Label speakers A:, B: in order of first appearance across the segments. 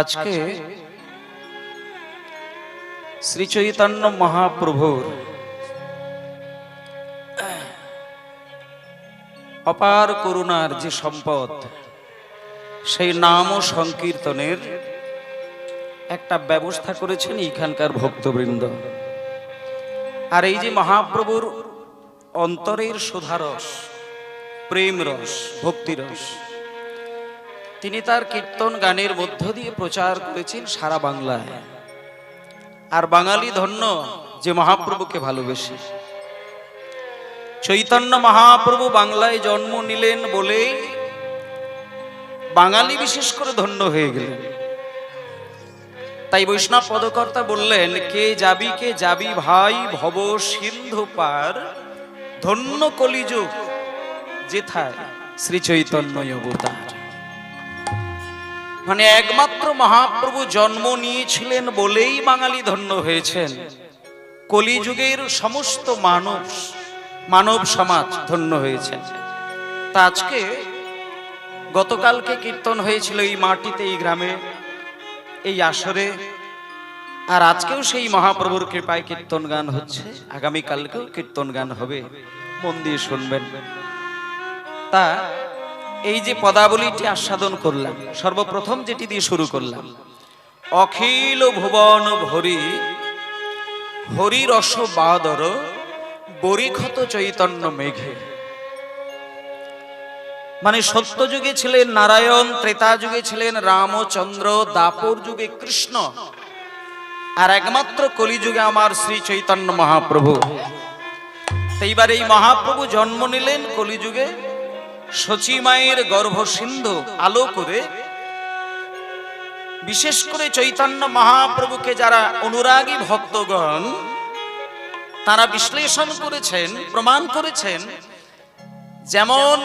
A: আজকে শ্রী চৈতন্য মহাপ্রভুর অপার করুণার যে সম্পদ, সেই নাম ও সংকীর্তনের একটা ব্যবস্থা করেছেন এখানকার ভক্তবৃন্দ। আর এই যে মহাপ্রভুর অন্তরের সুধারস প্রেম রস ভক্তিরস তিনি তার কীর্তন গানের মধ্য দিয়ে প্রচার করেছেন সারা বাংলায়। আর বাঙালি ধন্য যে মহাপ্রভুকে ভালোবেসে। চৈতন্য মহাপ্রভু বাংলায় জন্ম নিলেন বলে বাঙালি বিশেষ করে ধন্য হয়ে গেলেন। তাই বৈষ্ণব পদকর্তা বললেন, কে যাবি কে যাবি ভাই, ভব সিন্ধু পার, ধন্য কলিযুগ যেথায় শ্রী চৈতন্য অবতার। মানে একমাত্র মহাপ্রভু জন্ম নিয়েছিলেন বলেই বাঙালি ধন্য হয়েছেন। কলিযুগের সমস্ত মানব মানব সমাজ ধন্য হয়েছেন। তা আজকে গতকালকে কীর্তন হয়েছিল এই মাটিতে, এই গ্রামে, এই আসরে, আর আজকেও সেই মহাপ্রভুর কৃপায় কীর্তন গান হচ্ছে। আগামীকালকেও কীর্তন গান হবে। মন দিয়ে শুনবেন। তা এই যে পদাবলীটি আস্বাদন করলাম, সর্বপ্রথম যেটি দিয়ে শুরু করলাম, অখিল ভুবন ভরি, হরি রস বাদর বরিক্ষত চৈতন্য মেঘে। মানে সত্য যুগে ছিলেন নারায়ণ, ত্রেতা যুগে ছিলেন রামচন্দ্র, দাপর যুগে কৃষ্ণ, আর একমাত্র কলিযুগে আমার শ্রী চৈতন্য মহাপ্রভু। এইবার এই মহাপ্রভু জন্ম নিলেন কলিযুগে সচিমায়ের গর্ভ সিন্ধু আলো করে, বিশেষ করে চৈতন্য মহাপ্রভুকে যারা অনুরাগী ভক্তগণ, তারা বিশ্লেষণ করেছেন, প্রমাণ করেছেন, যেমন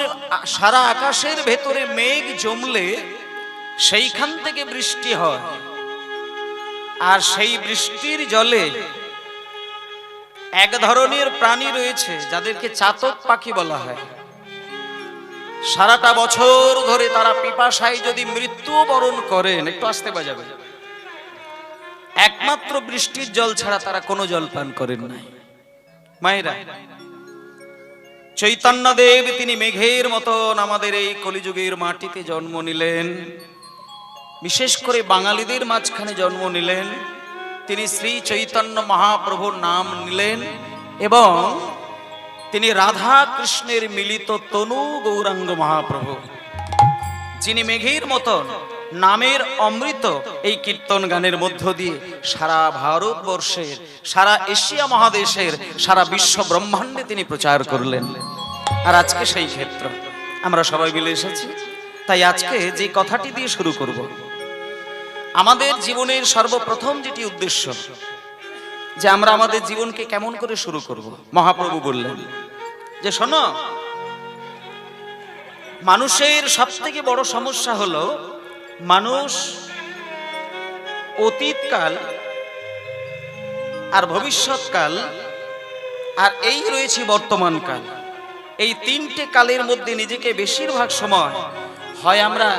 A: সারা আকাশের ভেতরে মেঘ জমলে সেইখান থেকে বৃষ্টি হয়, আর সেই বৃষ্টির জলে এক ধরনের প্রাণী রয়েছে, যাদেরকে চাতক পাখি বলা হয়। সারাটা বছর ধরে তারা পিপাসায় যদি মৃত্যু বরণ করেন, একটু আসতে বাজাবে। একমাত্র বৃষ্টির জল ছাড়া তারা কোনো জল পান করেন নাই। মায়েরা চৈতন্য দেব তিনি মেঘের মতন আমাদের এই কলিযুগের মাটিতে জন্ম নিলেন। বিশেষ করে বাঙালিদের মাঝখানে জন্ম নিলেন। তিনি শ্রী চৈতন্য মহাপ্রভুর নাম নিলেন এবং তিনি রাধা কৃষ্ণের মিলিত তনু গৌরাঙ্গ মহাপ্রভু, যিনি মেঘের মতন নামের অমৃত এই কীর্তন গানের মধ্য দিয়ে সারা ভারতবর্ষের, সারা এশিয়া মহাদেশের, সারা বিশ্ব ব্রহ্মাণ্ডে তিনি প্রচার করলেন। আর আজকে সেই ক্ষেত্র, আমরা সবাই মিলে এসেছি, তাই আজকে যে কথাটি দিয়ে শুরু করব। আমাদের জীবনের সর্বপ্রথম যেটি উদ্দেশ্য যে আমরা আমাদের জীবনকে কেমন করে শুরু করব। মহাপ্রভু বললেন, যে শোনো, মানুষের সব থেকে বড় সমস্যা হলো, মানুষ অতীতকাল আর ভবিষ্যৎকাল, আর এই রয়েছে বর্তমান কাল এই তিনটে কালের মধ্যে নিজেকে বেশিরভাগ সময় হয় আমরা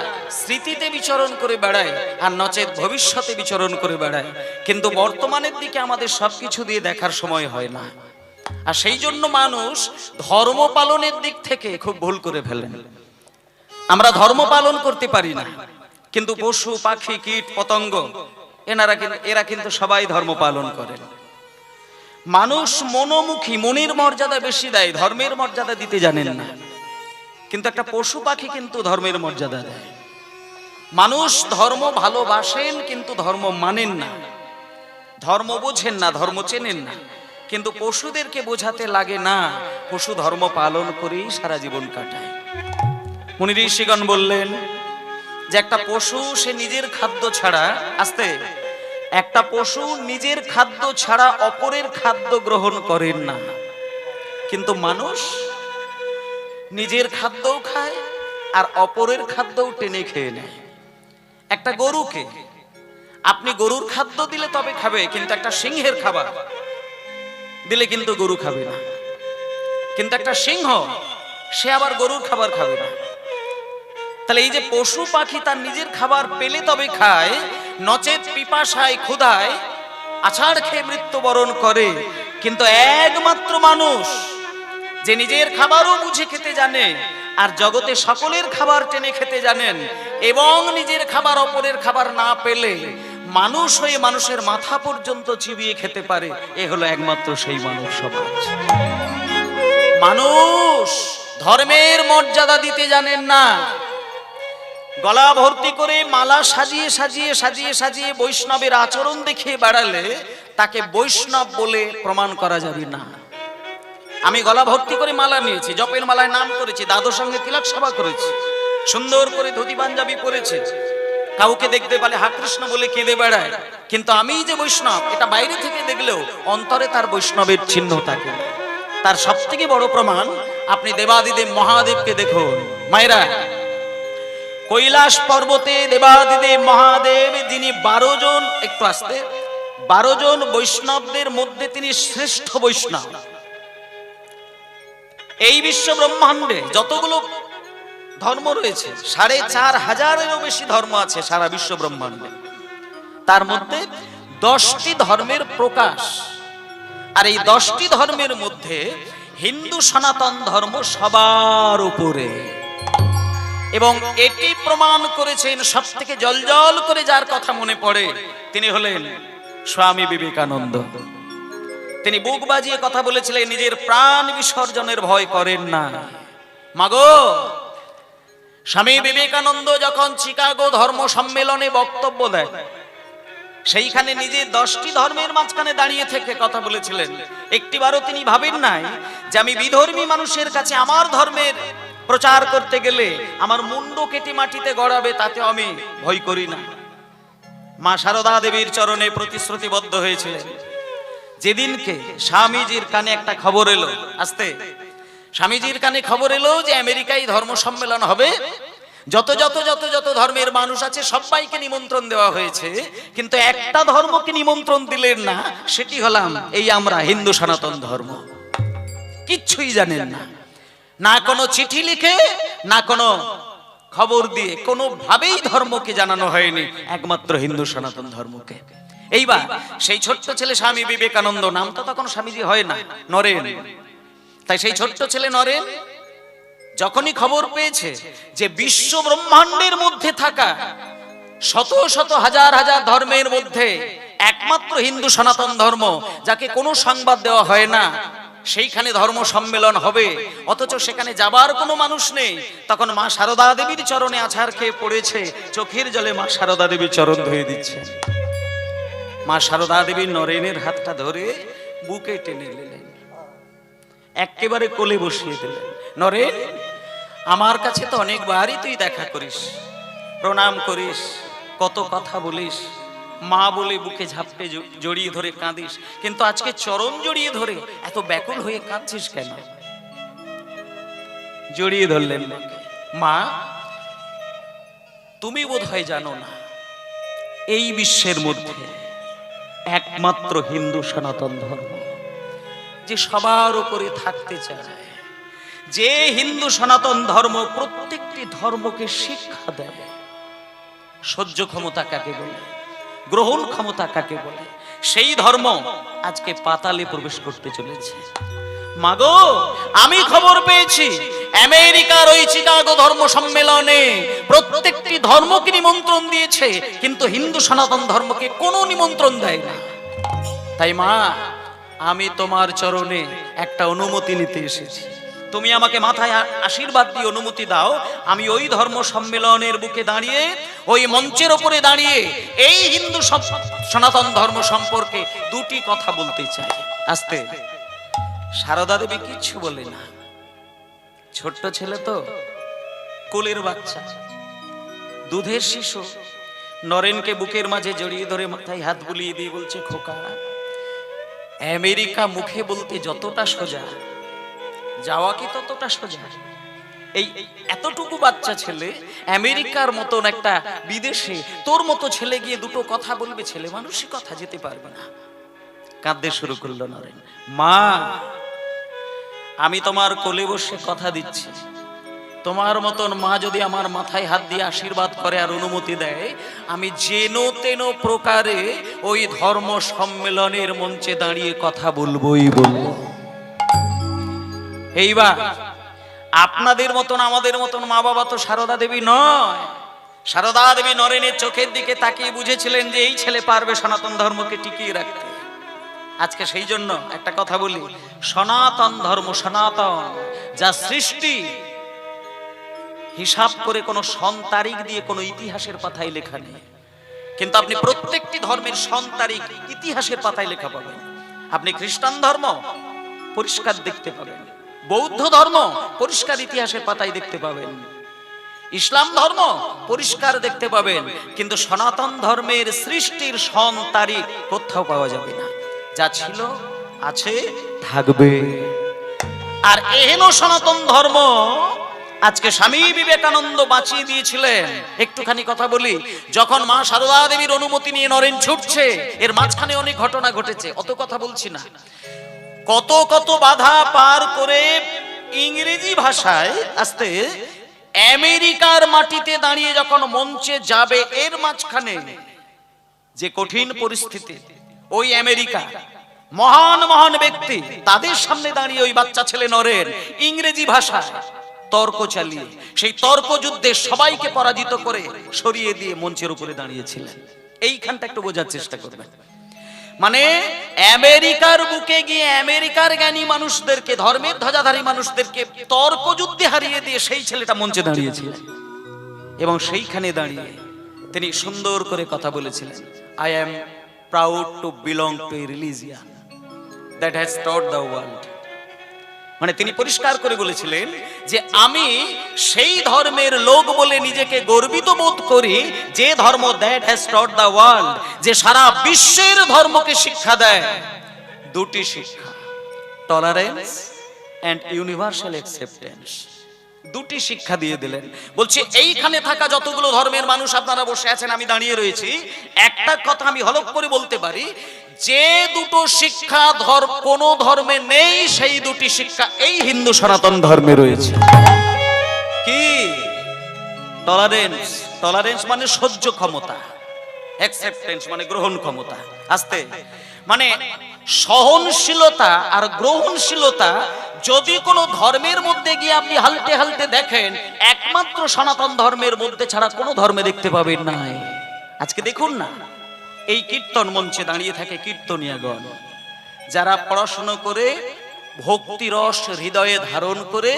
A: স্মৃতিতে বিচরণ করে বেড়াই আর নচেত ভবিষ্যতে বিচরণ করে বেড়াই। কিন্তু বর্তমানের দিকে আমাদের সবকিছু দিয়ে দেখার সময় হয় না। আর সেই জন্য মানুষ ধর্ম পালনের দিক থেকে খুব ভুল করে ফেলেন। আমরা ধর্ম পালন করতে পারি না, কিন্তু পশু, পাখি, কীট, পতঙ্গ, এনারা কিন্তু এরা কিন্তু সবাই ধর্ম পালন করেন। মানুষ মনোমুখী, মনের মর্যাদা বেশি দেয়, ধর্মের মর্যাদা দিতে জানেন না। কিন্তু একটা পশু পাখি কিন্তু ধর্মের মর্যাদা দেয়। মানুষ ধর্ম ভালোবাসেন কিন্তু ধর্ম মানেন না। ধর্ম বোঝেন না, ধর্ম চেনেন না। কিন্তু পশুদেরকে বোঝাতে লাগে না, পশু ধর্ম পালন করেই সারা জীবন কাটায়। মুনি ঋষিগণ বললেন যে একটা পশু সে নিজের খাদ্য ছাড়া, আসতে, একটা পশু নিজের খাদ্য ছাড়া অপরের খাদ্য গ্রহণ করেন না। কিন্তু মানুষ নিজের খাদ্যও খায় আর অপরের খাদ্যও টেনে খেয়ে নেয়। একটা গরুকে আপনি গরুর খাদ্য দিলে তবে খাবে, কিন্তু একটা সিংহের খাবার দিলে কিন্তু গরু খাবে না। কিন্তু একটা সিংহ, সে আবার গরুর খাবার খাবে না। তাহলে এই যে পশু পাখি তার নিজের খাবার পেলে তবে খায়, নচেত পিপাসায় ক্ষুধায়, আছাড় খেয়ে মৃত্যুবরণ করে, কিন্তু একমাত্র মানুষ যে নিজের খাবারও বুঝে খেতে জানে, আর জগতে সকলের খাবার টেনে খেতে জানেন, এবং নিজের খাবার অপরের খাবার না পেলে মানুষ হয়ে মানুষের মাথা পর্যন্ত চিবিয়ে খেতে পারে। এ হলো একমাত্র সেই মানব সমাজ। মানুষ ধর্মের মর্যাদা দিতে জানেন না। গলা ভর্তি করে মালা সাজিয়ে সাজিয়ে সাজিয়ে সাজিয়ে বৈষ্ণবের আচরণ দেখিয়ে বেড়ালে তাকে বৈষ্ণব বলে প্রমাণ করা যাবে না। আমি গলা ভর্তি করে মালা নিয়েছি, জপের মালায় নাম করেছি, দাদুর সঙ্গে তিলক সভা করেছি, সুন্দর করে ধুতি পাঞ্জাবি পরেছে। কাউকে দেখতে পালে হা কৃষ্ণ বলে কেঁদে বেড়ায়, কিন্তু আমি যে বৈষ্ণব, এটা বাইরে থেকে দেখলেও অন্তরে তার বৈষ্ণবের চিহ্ন থাকে। তার সব থেকে বড় প্রমাণ, আপনি দেবাদিদেব মহাদেবকে দেখুন। মায়েরা, কৈলাস পর্বতে দেবাদিদেব মহাদেব, যিনি বারো জন, একটু আসতে, বারো জন বৈষ্ণবদের মধ্যে তিনি শ্রেষ্ঠ বৈষ্ণব। এই বিশ্ব ব্রহ্মাণ্ডে যতগুলো ধর্ম রয়েছে, সাড়ে চার হাজারেরও বেশি ধর্ম আছে সারা বিশ্ব ব্রহ্মাণ্ডে। তার মধ্যে দশটি ধর্মের প্রকাশ। আর এই দশটি ধর্মের মধ্যে হিন্দু সনাতন ধর্ম সবার উপরে। এবং এটি প্রমাণ করেছেন সব থেকে জল করে যার কথা মনে পড়ে, তিনি হলেন স্বামী বিবেকানন্দ। তিনি বুক বাজিয়ে কথা বলেছিলেন, নিজের প্রাণ বিসর্জনের ভয় করেন না। মাগো, স্বামী বিবেকানন্দ যখন চিকাগো ধর্ম সম্মেলনে বক্তব্য দেয়, সেইখানে নিজে দশটি ধর্মের মাঝখানে দাঁড়িয়ে থেকে কথা বলেছিলেন। একটিবারও তিনি ভাবেন নাই যে আমি বিধর্মী মানুষের কাছে আমার ধর্মের প্রচার করতে গেলে আমার মুন্ড কেটে মাটিতে গড়াবে, তাতে আমি ভয় করি না। মা সারদা দেবীর চরণে প্রতিশ্রুতিবদ্ধ হয়েছিলেন। যেদিনকে স্বামীজির কানে একটা খবর এলো, আসতে। স্বামীজির কানে খবর এলো যে আমেরিকায় ধর্ম সম্মেলন হবে। যত যত যত যত ধর্মের মানুষ আছে, সবাইকে নিমন্ত্রণ দেওয়া হয়েছে। কিন্তু একটা ধর্মকে নিমন্ত্রণ দিলেন না, সেটি হলাম এই আমরা হিন্দু সনাতন ধর্ম। কিচ্ছুই জানেন না। না কোনো চিঠি লিখে, না কোনো খবর দিয়ে, কোনোভাবেই ধর্মকে জানানো হয়নি, একমাত্র হিন্দু সনাতন ধর্মকে। এইবার, সেই ছোট্ট ছেলে স্বামী বিবেকানন্দ নাম তো তখন স্বামীজি হয় না, নরেন। তাই সেই ছোট্ট ছেলে নরেন যখনই খবর পেয়েছে যে বিশ্ব ব্রহ্মাণ্ডের মধ্যে থাকা শত শত হাজার হাজার ধর্মের মধ্যে একমাত্র হিন্দু সনাতন ধর্ম, যাকে কোনো সংবাদ দেওয়া হয় না, সেইখানে ধর্ম সম্মেলন হবে, অথচ সেখানে যাবার কোনো মানুষ নেই। তখন মা সারদা দেবীর চরণে আছাড় খেয়ে পড়েছে, চোখের জলে মা সারদা দেবীর চরণ ধুয়ে দিচ্ছে। মা সারদা দেবী নরেনের হাতটা ধরে বুকে টেনে নিলেন। একেবারে কোলে বসিয়ে দিলেন। নরেন, আমার কাছে তো অনেকবারই তুই দেখা করিস, প্রণাম করিস, কত কথা বলিস, মা বলে বুকে ঝাপটে জড়িয়ে ধরে কাঁদিস, কিন্তু আজকে চরণ জড়িয়ে ধরে এত ব্যাকুল হয়ে কাঁদছিস কেন? জড়িয়ে ধরলেন মা, তুমি বোধহয় জানো না, এই বিশ্বের মধ্যে একমাত্র হিন্দু সনাতন ধর্ম, যে সবার উপরে থাকতে চায়। যে হিন্দু সনাতন ধর্ম প্রত্যেকটি ধর্মকে শিক্ষা দেয়, সহ্য ক্ষমতা কাকে বলে, গ্রহণ ক্ষমতা কাকে বলে, সেই ধর্ম আজকে পাতালে প্রবেশ করতে চলেছে। মাগো, আমি খবর পেয়েছি আমেরিকার ওই চিকাগো ধর্ম সম্মেলনে প্রত্যেকটি ধর্মকে নিমন্ত্রণ দিয়েছে, কিন্তু হিন্দু সনাতন ধর্মকে কোনো নিমন্ত্রণ দেয় না। তাই মা, আমি তোমার চরণে একটা অনুমতি নিতে এসেছি। তুমি আমাকে মাথায় আশীর্বাদ দিয়ে অনুমতি দাও, আমি ওই ধর্ম সম্মেলনের বুকে দাঁড়িয়ে, ওই মঞ্চের ওপরে দাঁড়িয়ে এই হিন্দু সনাতন ধর্ম সম্পর্কে দুটি কথা বলতে চাই। আস্তে। সারদা দেবী কিচ্ছু বলে না। ছোট্ট ছেলে তো? কোলের বাচ্চা। দুধের শিশু। নরেনকে বুকের মাঝে জড়িয়ে ধরে মাথায় হাত বুলিয়ে দিয়ে বলছে, খোকা, আমেরিকা মুখে বলতে যতটা সোজা, যাওয়া কি ততটা সোজা? এই এতটুকু বাচ্চা ছেলে আমেরিকার মতন একটা বিদেশে, তোর মতো ছেলে গিয়ে দুটো কথা বলবে, ছেলে মানুষই কথা যেতে পারবে না। কাঁদতে শুরু করল নরেন। মা আমি তোমার কোলে বসে কথা দিচ্ছি। তোমার মতন মা যদি আমার মাথায় হাত দিয়ে আশীর্বাদ করে আর অনুমতি দেয়, আমি যেন তেন প্রকারে ওই ধর্ম সম্মেলনের মঞ্চে দাঁড়িয়ে কথা বলবোই বলব। এইবার আপনাদের মতন, আমাদের মতন মা বাবা তো সারদা দেবী নয়। সারদা দেবী নরেনের চোখের দিকে তাকিয়ে বুঝেছিলেন যে এই ছেলে পারবে সনাতন ধর্মকে টিকিয়ে রাখতে। আজকে সেই জন্য একটা কথা বলি। সনাতন ধর্ম সনাতন, যা সৃষ্টি, হিসাব করে কোনো সন তারিখ দিয়ে কোনো ইতিহাসের পাতায় লেখা নেই। কিন্তু আপনি প্রত্যেকটি ধর্মের সন তারিখ ইতিহাসের পাতায় লেখা পাবেন। আপনি খ্রিস্টান ধর্ম পরিষ্কার দেখতে পাবেন। বৌদ্ধ ধর্ম পরিষ্কার ইতিহাসের পাতায় দেখতে পাবেন। ইসলাম ধর্ম পরিষ্কার দেখতে পাবেন। কিন্তু সনাতন ধর্মের সৃষ্টির সন তারিখ কোথাও পাওয়া যাবে না। যা ছিল আছে থাকবে। আর এহেন সনাতন ধর্ম আজকে স্বামী বিবেকানন্দ বাঁচিয়ে দিয়েছিলেন। একটুখানি কথা বলি যখন মা সারদা দেবীর অনুমতি নিয়ে নরেন ছুটছে এর মাঝখানে অনেক ঘটনা ঘটেছে অত কথা বলছি না। কত কত বাধা পার করে ইংরেজি ভাষায় আসতে আমেরিকার মাটিতে দাঁড়িয়ে যখন মঞ্চে যাবে এর মাঝখানে যে কঠিন পরিস্থিতি ওই আমেরিকা মহান মহান ব্যক্তি। তাদের সামনে দাঁড়িয়ে ওই বাচ্চা ছেলে নরেন, ইংরেজি ভাষা তর্ক চালিয়ে, সেই তর্ক যুদ্ধে সবাইকে পরাজিত করে সরিয়ে দিয়ে মঞ্চের উপরে দাঁড়িয়েছিলেন। এইখানটা একটু বোঝার চেষ্টা করবেন। মানে আমেরিকার বুকে গিয়ে আমেরিকার জ্ঞানী মানুষদেরকে, ধর্মের ধ্বজাধারী মানুষদেরকে তর্ক যুদ্ধে হারিয়ে দিয়ে সেই ছেলেটা মঞ্চে দাঁড়িয়েছিলেন। এবং সেইখানে দাঁড়িয়ে তিনি সুন্দর করে কথা বলেছিলেন। I am proud to belong to religion that has taught the world মানে তিনি পরিষ্কার করে বলেছিলেন যে আমি সেই ধর্মের লোক বলে নিজেকে গর্বিত বোধ করি, যে ধর্ম that has taught the world যে সারা বিশ্বের ধর্মকে শিক্ষা দেয়। দুটি শিক্ষা টলারেন্স অ্যান্ড ইউনিভার্সাল অ্যাকসেপ্টেন্স দুটি শিক্ষা দিয়ে দিলেন। বলছি, এইখানে থাকা যতগুলো ধর্মের মানুষ আপনারা বসে আছেন, আমি দাঁড়িয়ে রয়েছি। একটা কথা আমি হলক করে বলতে পারি যে দুটো শিক্ষা ধর, কোন ধর্মে নেই, সেই দুটি শিক্ষা এই হিন্দু সনাতন ধর্মে রয়েছে। কি? টলারেন্স টলারেন্স মানে সহ্য ক্ষমতা। অ্যাকসেপ্টেন্স মানে গ্রহণ ক্ষমতা। আস্তে। মানে সহনশীলতা আর গ্রহণশীলতা যদি কোনো ধর্মের মধ্যে গিয়ে আপনি হালতে হালতে দেখেন, একমাত্র সনাতন ধর্মের মধ্যে ছাড়া কোনো ধর্মে দেখতে পাবেন না আজকে দেখুন না। এই কীর্তন মঞ্চে দাঁড়িয়ে থাকে কীর্তনিয়াগণ। যারা পড়াশোনা করে ভক্তিরস হৃদয়ে ধারণ করে,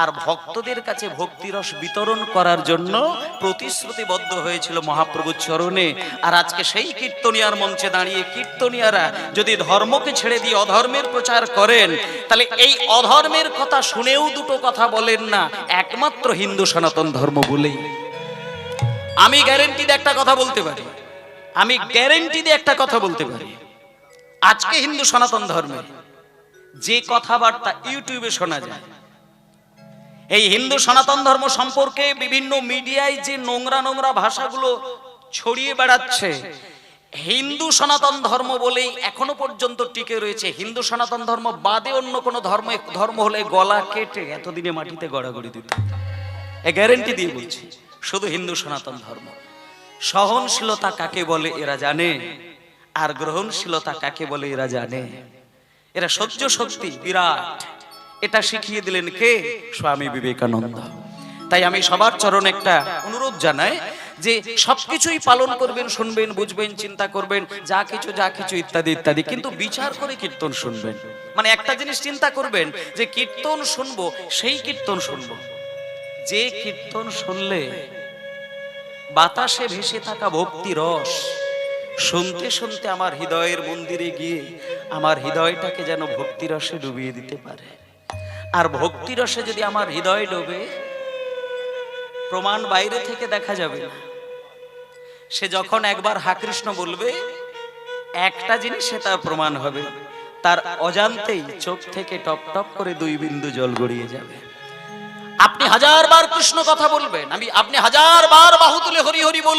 A: আর ভক্তদের কাছে ভক্তিরস বিতরণ করার জন্য প্রতিশ্রুতিবদ্ধ হয়েছিল মহাপ্রভুর চরণে। আর আজকে সেই কীর্তনিয়ার মঞ্চে দাঁড়িয়ে কীর্তনিয়ারা যদি ধর্মকে ছেড়ে দিয়ে অধর্মের প্রচার করেন, তাহলে এই অধর্মের কথা শুনেও দুটো কথা বলেন না, একমাত্র হিন্দু সনাতন ধর্ম বলেই। আমি গ্যারেন্টি দিয়ে একটা কথা বলতে পারি। আমি গ্যারেন্টি দিয়ে একটা কথা বলতে পারি। আজকে হিন্দু সনাতন ধর্মে যে কথাবার্তা ইউটিউবে শোনা যায়, এই হিন্দু সনাতন ধর্ম সম্পর্কে বিভিন্ন মিডিয়ায় যে নোংরা নোংরা ভাষাগুলো ছড়িয়ে বেড়াচ্ছে, হিন্দু সনাতন ধর্ম বলেই এখনও পর্যন্ত টিকে রয়েছে। হিন্দু সনাতন ধর্ম বাদে অন্য কোনো ধর্ম ধর্ম হলে গলা কেটে এতদিনে মাটিতে গড়াগড়ি দিত। এ গ্যারেন্টি দিয়ে বলছি, শুধু হিন্দু সনাতন ধর্ম। সহনশীলতা কাকে বলে এরা জানে? আর গ্রহণশীলতা কাকে বলে এরা জানে? এরা সহ্য শক্তি, বিরাট। এটা শিখিয়ে দিলেন কে? স্বামী বিবেকানন্দ। তাই আমি সবার চরণ একটা অনুরোধ জানাই যে সবকিছুই পালন করবেন, শুনবেন, বুঝবেন, চিন্তা করবেন, যা কিছু যা কিছু, ইত্যাদি ইত্যাদি, কিন্তু বিচার করে কীর্তন শুনবেন। মানে একটা জিনিস চিন্তা করবেন যে কীর্তন শুনব, সেই কীর্তন শুনব। যে কীর্তন শুনলে বাতাসে ভেসে থাকা ভক্তি রস। শুনতে শুনতে আমার হৃদয়ের মন্দিরে গিয়ে আমার হৃদয়টাকে যেন ভক্তি রসে ডুবিয়ে দিতে পারে। আর ভক্তি রসে যদি আমার হৃদয় ডোবে, প্রমাণ বাইরে থেকে দেখা যাবে না। সে যখন একবার হা কৃষ্ণ বলবে, একটা জিনিস সে তার প্রমাণ হবে, তার অজান্তেই চোখ থেকে টপ টপ করে দুই বিন্দু জল গড়িয়ে যাবে। আপনি হাজার বার কৃষ্ণ কথা বলবেন, আমি, আপনি হাজার বার বাহু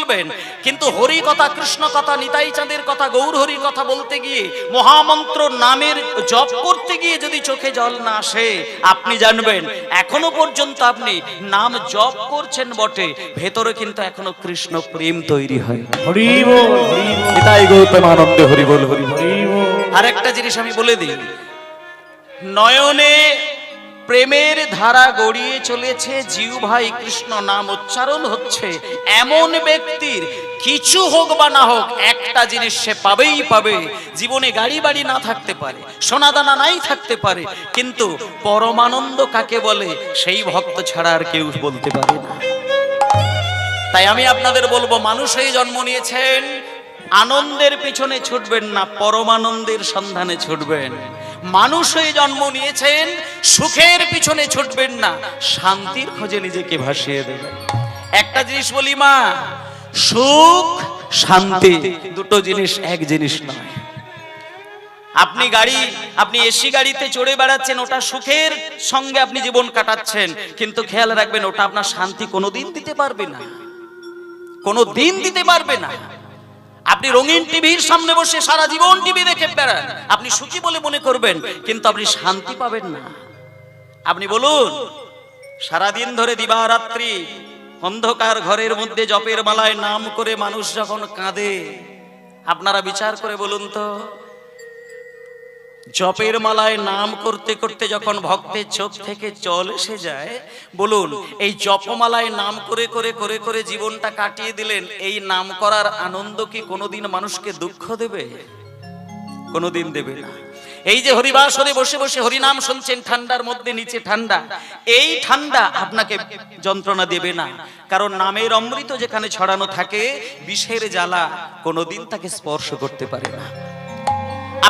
A: বলবেন কিন্তু হরি কথা কৃষ্ণ কথা নিতাই চাঁদের কথা গৌর হরির কথা বলতে গিয়ে মহামন্ত্র নামের জপ করতে গিয়ে যদি চোখে জল না আসে আপনি জানবেন এখনও পর্যন্ত আপনি নাম জপ করছেন বটে ভেতরে কিন্তু এখনও কৃষ্ণ প্রেম তৈরি হয়।
B: হরি বল হরি বল।
A: নিতাই গৌতম আনন্দে হরি বল হরি বল।
B: হরি বল।
A: আরেকটা জিনিস আমি বলে দিই নয়নে প্রেমের ধারা গড়িয়ে চলেছে, জিউ ভাই কৃষ্ণ নাম উচ্চারণ হচ্ছে। এমন ব্যক্তির কিছু হোক বা না হোক, একটা জিনিস সে পাবেই পাবে। জীবনে গাড়ি বাড়ি না থাকতে পারে, সোনাদানা নাই থাকতে পারে, কিন্তু পরমানন্দ কাকে বলে, সেই ভক্ত ছাড়া আর কেউ বলতে পারে না। তাই আমি আপনাদের বলব, মানুষ হয়ে জন্ম নিয়েছেন, আনন্দের পিছনে ছুটবেন না, পরমানন্দের সন্ধানে ছুটবেন। মানুষ হয়ে জন্ম নিয়েছেন, সুখের পিছনে ছুটবেন না, শান্তির খোঁজে নিজেকে ভাসিয়ে দেবেন। একটা জিনিস বলি মা, সুখ, শান্তি দুটো জিনিস এক জিনিস নয়। আপনি গাড়ি, আপনি এসি গাড়িতে চড়ে বেড়াচ্ছেন, ওটা সুখের সঙ্গে আপনি জীবন কাটাচ্ছেন, কিন্তু খেয়াল রাখবেন, ওটা আপনার শান্তি কোনোদিন দিতে পারবে না। কোনো দিন দিতে পারবে না। আপনি রঙিন টিভির সামনে বসে সারা জীবন টিভি দেখে বেড়ান। আপনি সুখী বলে মনে করবেন, কিন্তু আপনি শান্তি পাবেন না। আপনি বলুন, সারাদিন ধরে দিবারাত্রি অন্ধকার ঘরের মধ্যে জপের মালায় নাম করে মানুষ যখন কাঁদে, আপনারা বিচার করে বলুন তো জপের মালায় নাম করতে করতে যখন ভক্তের চোখ থেকে জল এসে যায়, বলুন, এই জপমালায় নাম করে করে করে করে জীবনটা কাটিয়ে দিলেন, এই নাম করার আনন্দ কি কোনোদিন মানুষকে দুঃখ দেবে? কোনোদিন দেবে না। এই যে হরিবাসরে বসে বসে হরিনাম শুনছেন, ঠান্ডার মধ্যে নিচে ঠান্ডা, এই ঠান্ডা আপনাকে যন্ত্রণা দেবে না। কারণ নামের অমৃত যেখানে ছড়ানো থাকে, বিষের জ্বালা কোনোদিন তাকে স্পর্শ করতে পারে না।